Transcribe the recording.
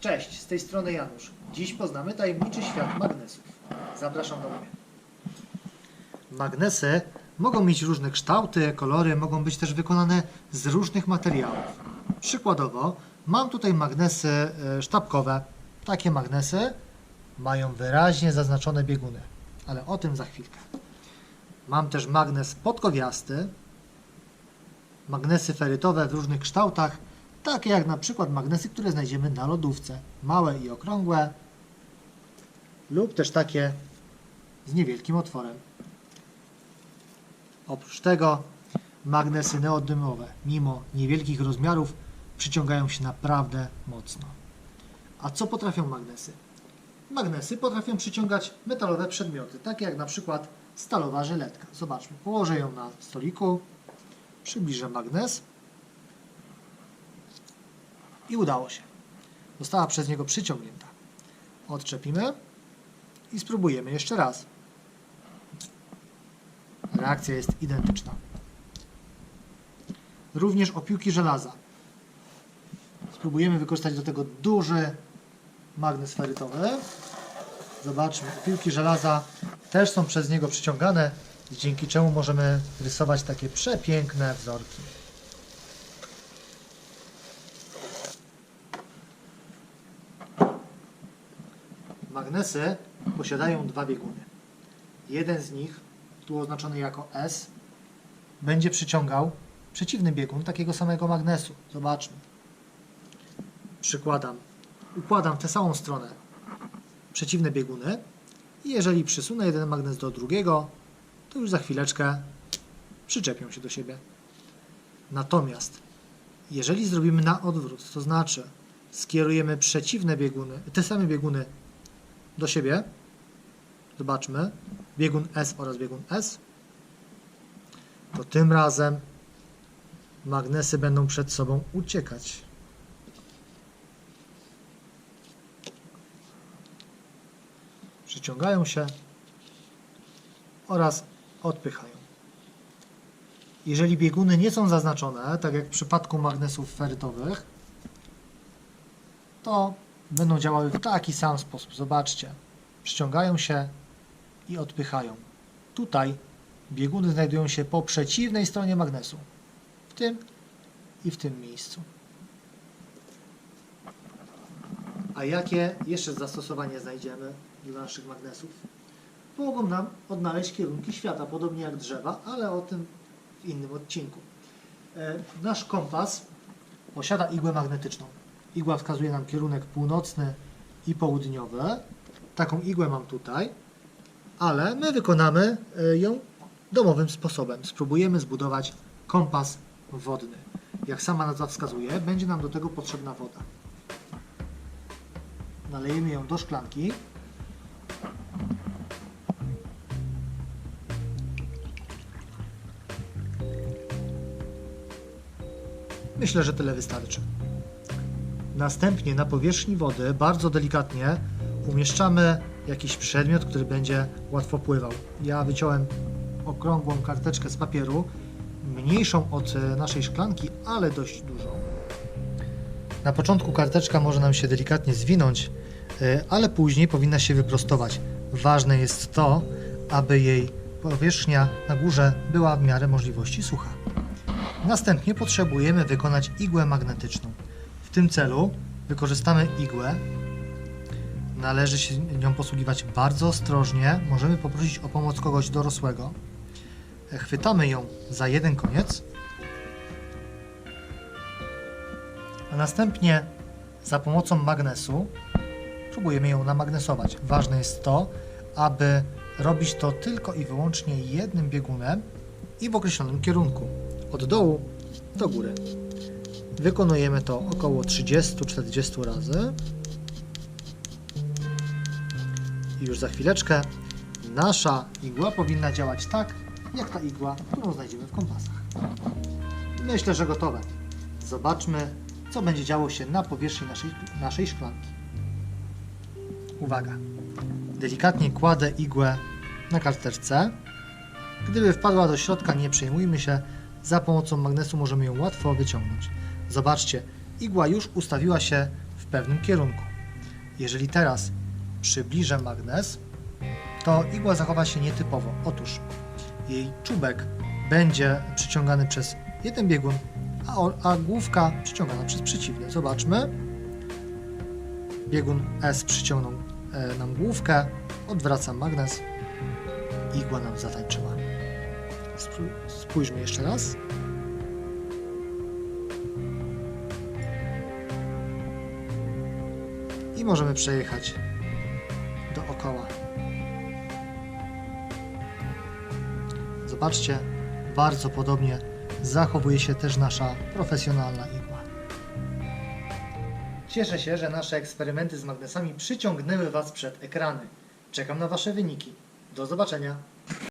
Cześć, z tej strony Janusz. Dziś poznamy tajemniczy świat magnesów. Zapraszam do mnie. Magnesy mogą mieć różne kształty, kolory, mogą być też wykonane z różnych materiałów. Przykładowo, mam tutaj magnesy e, sztabkowe. Takie magnesy mają wyraźnie zaznaczone bieguny, ale o tym za chwilkę. Mam też magnes podkowiasty, magnesy ferytowe w różnych kształtach, takie jak na przykład magnesy, które znajdziemy na lodówce, małe i okrągłe, lub też takie z niewielkim otworem. Oprócz tego magnesy neodymowe, mimo niewielkich rozmiarów, przyciągają się naprawdę mocno. A co potrafią magnesy? Magnesy potrafią przyciągać metalowe przedmioty, takie jak na przykład stalowa żyletka. Zobaczmy, położę ją na stoliku, przybliżę magnes i udało się. Została przez niego przyciągnięta. Odczepimy i spróbujemy jeszcze raz. Reakcja jest identyczna. Również opiłki żelaza. Spróbujemy wykorzystać do tego duży magnes ferytowy. Zobaczmy, piłki żelaza też są przez niego przyciągane, dzięki czemu możemy rysować takie przepiękne wzorki. Magnesy posiadają dwa bieguny. Jeden z nich, tu oznaczony jako S, będzie przyciągał przeciwny biegun takiego samego magnesu. Zobaczmy. Przykładam. Układam w tę samą stronę przeciwne bieguny i jeżeli przysunę jeden magnes do drugiego, to już za chwileczkę przyczepią się do siebie. Natomiast jeżeli zrobimy na odwrót, to znaczy skierujemy przeciwne bieguny, te same bieguny do siebie, zobaczmy, biegun S oraz biegun S, to tym razem magnesy będą przed sobą uciekać. Przyciągają się oraz odpychają. Jeżeli bieguny nie są zaznaczone, tak jak w przypadku magnesów ferytowych, to będą działały w taki sam sposób. Zobaczcie, przyciągają się i odpychają. Tutaj bieguny znajdują się po przeciwnej stronie magnesu, w tym i w tym miejscu. A jakie jeszcze zastosowanie znajdziemy dla naszych magnesów? Pomogą nam odnaleźć kierunki świata, podobnie jak drzewa, ale o tym w innym odcinku. E, Nasz kompas posiada igłę magnetyczną. Igła wskazuje nam kierunek północny i południowy. Taką igłę mam tutaj, ale my wykonamy e, ją domowym sposobem. Spróbujemy zbudować kompas wodny. Jak sama nazwa wskazuje, będzie nam do tego potrzebna woda. Nalejemy ją do szklanki. Myślę, że tyle wystarczy. Następnie na powierzchni wody bardzo delikatnie umieszczamy jakiś przedmiot, który będzie łatwo pływał. Ja wyciąłem okrągłą karteczkę z papieru, mniejszą od e, naszej szklanki, ale dość dużą. Na początku karteczka może nam się delikatnie zwinąć, e, ale później powinna się wyprostować. Ważne jest to, aby jej powierzchnia na górze była w miarę możliwości sucha. Następnie potrzebujemy wykonać igłę magnetyczną. W tym celu wykorzystamy igłę. Należy się nią posługiwać bardzo ostrożnie. Możemy poprosić o pomoc kogoś dorosłego. Chwytamy ją za jeden koniec, a następnie za pomocą magnesu próbujemy ją namagnesować. Ważne jest to, aby robić to tylko i wyłącznie jednym biegunem i w określonym kierunku, od dołu do góry. Wykonujemy to około 30-40 razy. I już za chwileczkę nasza igła powinna działać tak, jak ta igła, którą znajdziemy w kompasach. Myślę, że gotowe. Zobaczmy, co będzie działo się na powierzchni naszej, naszej szklanki. Uwaga! Delikatnie kładę igłę na karteczce. Gdyby wpadła do środka, nie przejmujmy się. Za pomocą magnesu możemy ją łatwo wyciągnąć. Zobaczcie, igła już ustawiła się w pewnym kierunku. Jeżeli teraz przybliżę magnes, to igła zachowa się nietypowo. Otóż jej czubek będzie przyciągany przez jeden biegun, a, a główka przyciągana przez przeciwny. Zobaczmy. Biegun S przyciągnął e, nam główkę, odwracam magnes, igła nam zatańczyła. Spójrzmy jeszcze raz. I możemy przejechać dookoła. Zobaczcie, bardzo podobnie zachowuje się też nasza profesjonalna igła. Cieszę się, że nasze eksperymenty z magnesami przyciągnęły Was przed ekrany. Czekam na Wasze wyniki. Do zobaczenia.